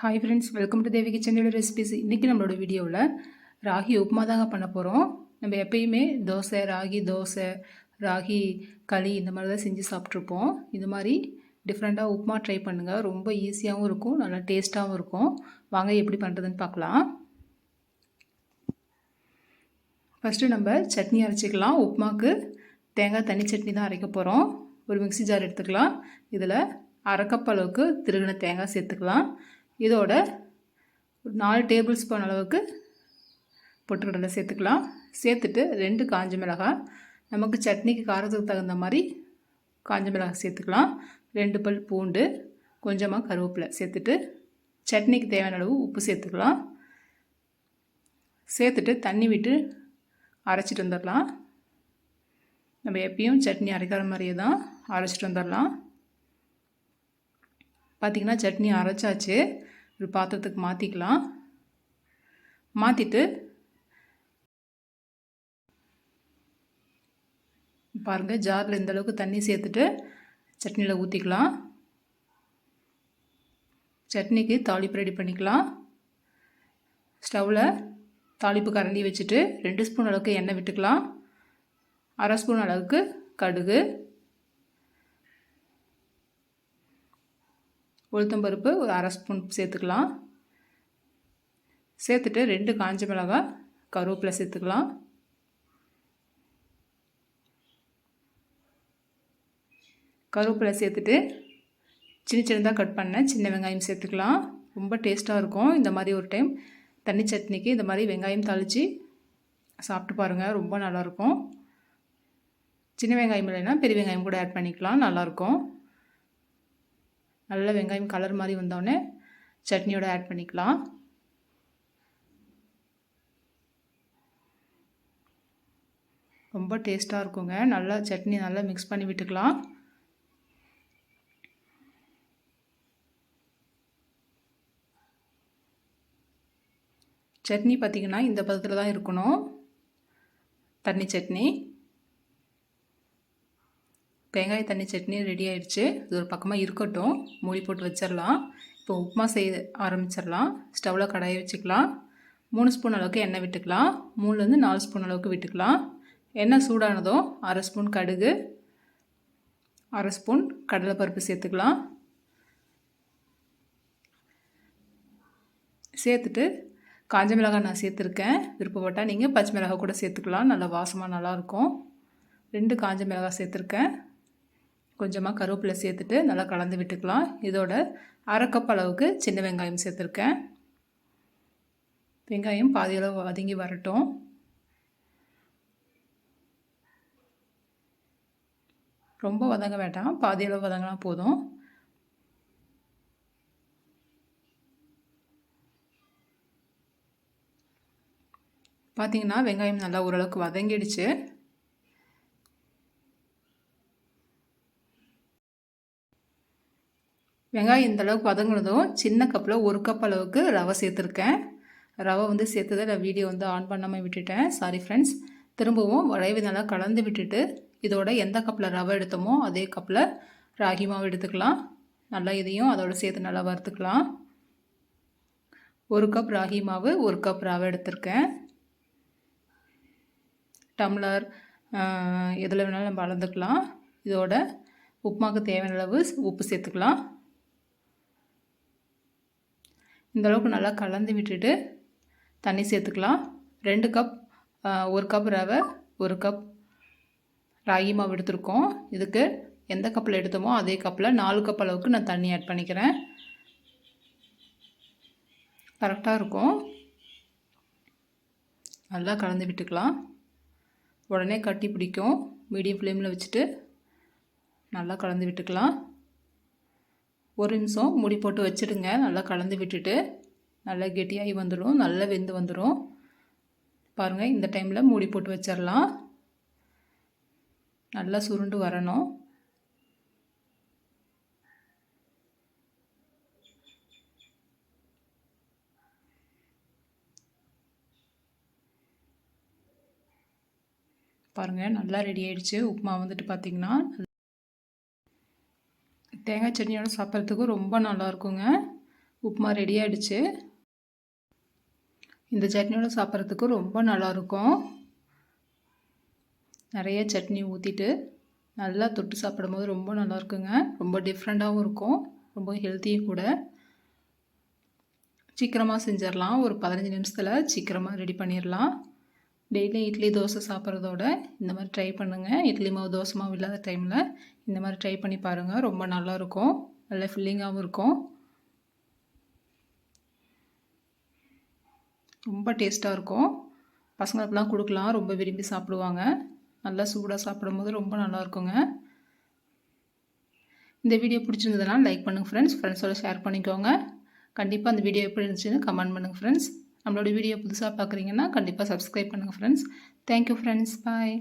Hi friends welcome to Devi கிச்சனோட recipes இன்றைக்கி நம்மளோட வீடியோவில் ராகி உப்புமா தாங்க பண்ண போகிறோம் நம்ம எப்பயுமே தோசை ராகி தோசை ராகி களி இந்த மாதிரி தான் செஞ்சு சாப்பிட்ருப்போம் இது மாதிரி டிஃப்ரெண்ட்டாக உப்புமா ட்ரை பண்ணுங்கள் ரொம்ப ஈஸியாகவும் இருக்கும் நல்லா டேஸ்ட்டாகவும் இருக்கும். வாங்க எப்படி பண்ணுறதுன்னு பார்க்கலாம். ஃபஸ்ட்டு நம்ம சட்னி அரைச்சிக்கலாம். உப்புமாக்கு தேங்காய் தனி சட்னி தான் அரைக்க போகிறோம் ஒரு மிக்ஸி ஜார் எடுத்துக்கலாம். இதில் அரைக்கப்பளவுக்கு அளவுக்கு திருகின தேங்காய் சேர்த்துக்கலாம். இதோட ஒரு நாலு டேபிள் ஸ்பூன் அளவுக்கு பொட்டுக்கடலை சேர்த்துக்கலாம். சேர்த்துட்டு ரெண்டு காஞ்ச மிளகாய் நமக்கு சட்னிக்கு காரத்துக்கு தகுந்த மாதிரி காஞ்ச மிளகாய் சேர்த்துக்கலாம். ரெண்டு பல் பூண்டு கொஞ்சமாக கருவேப்பிலை சேர்த்துட்டு சட்னிக்கு தேவையான அளவு உப்பு சேர்த்துக்கலாம். சேர்த்துட்டு தண்ணி விட்டு அரைச்சிட்டு வந்துடலாம். நம்ம எப்பயும் சட்னி அரைக்கிற மாதிரியே தான் அரைச்சிட்டு வந்துடலாம். பார்த்திங்கன்னா சட்னி அரைச்சாச்சு. ஒரு பாத்திரத்துக்கு மாற்றிக்கலாம் மாற்றிட்டு பாருங்கள் ஜாரில் இந்த அளவுக்கு தண்ணி சேர்த்துட்டு சட்னியில் ஊற்றிக்கலாம் சட்னிக்கு தாளிப்பு ரெடி பண்ணிக்கலாம். ஸ்டவ்வில் தாளிப்பு கரண்டி வச்சுட்டு ரெண்டு ஸ்பூன் அளவுக்கு எண்ணெய் விட்டுக்கலாம். அரை ஸ்பூன் அளவுக்கு கடுகு. உளுத்தம்பருப்பு ஒரு அரை ஸ்பூன் சேர்த்துக்கலாம். சேர்த்துட்டு ரெண்டு காஞ்ச மிளகாய் கருவேப்பிலை சேர்த்துக்கலாம். கருவேப்பிலை சேர்த்துட்டு சின்ன சின்னதாக கட் பண்ணேன் சின்ன வெங்காயம் சேர்த்துக்கலாம். ரொம்ப டேஸ்ட்டாக இருக்கும். இந்த மாதிரி ஒரு டைம் தண்ணி சட்னிக்கு இந்த மாதிரி வெங்காயம் தாளித்து சாப்பிட்டு பாருங்கள் ரொம்ப நல்லாயிருக்கும் சின்ன வெங்காயம் இல்லைன்னா பெரிய வெங்காயம் கூட ஆட் பண்ணிக்கலாம். நல்லாயிருக்கும் நல்ல வெங்காயம் கலர் மாதிரி வந்தோடனே சட்னியோட ஆட் பண்ணிக்கலாம். ரொம்ப டேஸ்ட்டாக இருக்குங்க. நல்லா சட்னி நல்லா மிக்ஸ் பண்ணி விட்டுக்கலாம். சட்னி பார்த்திங்கன்னா இந்த பதத்தில் தான் இருக்கணும். தண்ணி சட்னி. தேங்காய் தண்ணி சட்னி ரெடி ஆயிடுச்சு. இது ஒரு பக்கமாக இருக்கட்டும். மூடி போட்டு வச்சிடலாம் இப்போ உப்புமா செய்ய ஆரம்பிச்சிடலாம் ஸ்டவ்வில் கடாயை வச்சுக்கலாம். மூணு ஸ்பூன் அளவுக்கு எண்ணெய் விட்டுக்கலாம். மூணுலேருந்து நாலு ஸ்பூன் அளவுக்கு விட்டுக்கலாம். எண்ணெய் சூடானதும் அரை ஸ்பூன் கடுகு அரை ஸ்பூன் கடலைப்பருப்பு சேர்த்துக்கலாம். சேர்த்துட்டு காஞ்ச மிளகாய் நான் சேர்த்துருக்கேன். விருப்பப்பட்டால் நீங்கள் பச்சை மிளகாய் கூட சேர்த்துக்கலாம். நல்லா வாசமாக நல்லாயிருக்கும். ரெண்டு காஞ்ச மிளகாய் சேர்த்துருக்கேன். கொஞ்சமாக கருவேப்பிலை சேர்த்துட்டு நல்லா கலந்து விட்டுக்கலாம். இதோட அரை கப் அளவுக்கு சின்ன வெங்காயம் சேர்த்துருக்கேன். வெங்காயம் பாதி அளவு வதங்கி வரட்டும். ரொம்ப வதங்க வேண்டாம். பாதியளவு வதங்கினா போதும். பார்த்திங்கன்னா வெங்காயம் நல்லா ஓரளவுக்கு வதங்கிடுச்சு. வெங்காயம் இந்த அளவுக்கு வதங்கினதும் சின்ன கப்பில் ஒரு கப் அளவுக்கு ரவை சேர்த்துருக்கேன். ரவை வந்து சேர்த்ததை நான் வீடியோ வந்து ஆன் பண்ணாமல் விட்டுட்டேன். சாரி ஃப்ரெண்ட்ஸ் திரும்பவும் ரவை நல்லா கலந்து விட்டுட்டு இதோட எந்த கப்பில் ரவை எடுத்தோமோ அதே கப்பில் ராகி மாவு எடுத்துக்கலாம். நல்லா இதையும் அதோட சேர்த்து நல்லா வறுத்துக்கலாம். ஒரு கப் ராகி மாவு ஒரு கப் ரவை எடுத்திருக்கேன். டம்ளர் எதில் வேணாலும் நம்ம அளந்துக்கலாம். இதோட உப்புமாவுக்கு தேவையான அளவு உப்பு சேர்த்துக்கலாம். இந்தளவுக்கு நல்லா கலந்து விட்டுட்டு தண்ணி சேர்த்துக்கலாம். ரெண்டு கப் ஒரு கப் ரவை ஒரு கப் ராகி மாவு எடுத்துருக்கோம். இதுக்கு எந்த கப்பில் எடுத்தோமோ அதே கப்பில் நாலு கப் அளவுக்கு நான் தண்ணி ஆட் பண்ணிக்கிறேன். கரெக்டாக இருக்கும். நல்லா கலந்து விட்டுக்கலாம். உடனே கட்டி பிடிக்கும். மீடியம் ஃப்ளேமில் வச்சுட்டு நல்லா கலந்து விட்டுக்கலாம். ஒரு நிமிஷம் முடி போட்டு வச்சுடுங்க. நல்லா கலந்து விட்டுட்டு நல்லா கெட்டியாகி வந்துடும். நல்லா வெந்து வந்துடும். பாருங்கள் இந்த டைமில் மூடி போட்டு வச்சிடலாம். நல்லா சுருண்டு வரணும். பாருங்கள் நல்லா ரெடி ஆகிடுச்சு உப்புமா வந்துட்டு பார்த்திங்கன்னா தேங்காய் சட்னியோட சாப்பிட்றதுக்கு ரொம்ப நல்லா இருக்குங்க உப்புமா ரெடி ஆகிடுச்சு இந்த சட்னியோட சாப்பிட்றதுக்கு ரொம்ப நல்லாயிருக்கும். நிறைய சட்னி ஊற்றிட்டு நல்லா தொட்டு சாப்பிடும்போது ரொம்ப நல்லா இருக்குங்க ரொம்ப டிஃப்ரெண்ட்டாகவும் இருக்கும். ரொம்ப ஹெல்த்தியும் கூட. சீக்கிரமாக செஞ்சிடலாம். ஒரு பதினஞ்சு நிமிஷத்தில் சீக்கிரமாக ரெடி பண்ணிடலாம். டெய்லி இட்லி தோசை சாப்பிட்றதோட இந்த மாதிரி ட்ரை பண்ணுங்கள் இட்லி மாவு தோசை மாவு இல்லாத டைமில் இந்த மாதிரி ட்ரை பண்ணி பாருங்கள் ரொம்ப நல்லாயிருக்கும் நல்ல ஃபில்லிங்காகவும் இருக்கும். ரொம்ப டேஸ்ட்டாக இருக்கும். பசங்களுக்கெல்லாம் கொடுக்கலாம். ரொம்ப விரும்பி சாப்பிடுவாங்க. நல்லா சூடாக சாப்பிடும்போது ரொம்ப நல்லா இருக்குங்க. இந்த வீடியோ பிடிச்சிருந்ததுனால் லைக் பண்ணுங்கள் ஃப்ரெண்ட்ஸ் ஃப்ரெண்ட்ஸோட ஷேர் பண்ணிக்கோங்க. கண்டிப்பாக அந்த வீடியோ எப்படி இருந்துச்சுன்னு கமெண்ட் பண்ணுங்கள் ஃப்ரெண்ட்ஸ் நம்மளோட வீடியோ புதுசாக பார்க்குறீங்கன்னா கண்டிப்பாக சப்ஸ்கிரைப் பண்ணுங்கள் ஃப்ரெண்ட்ஸ் தேங்க்யூ ஃப்ரெண்ட்ஸ் பாய்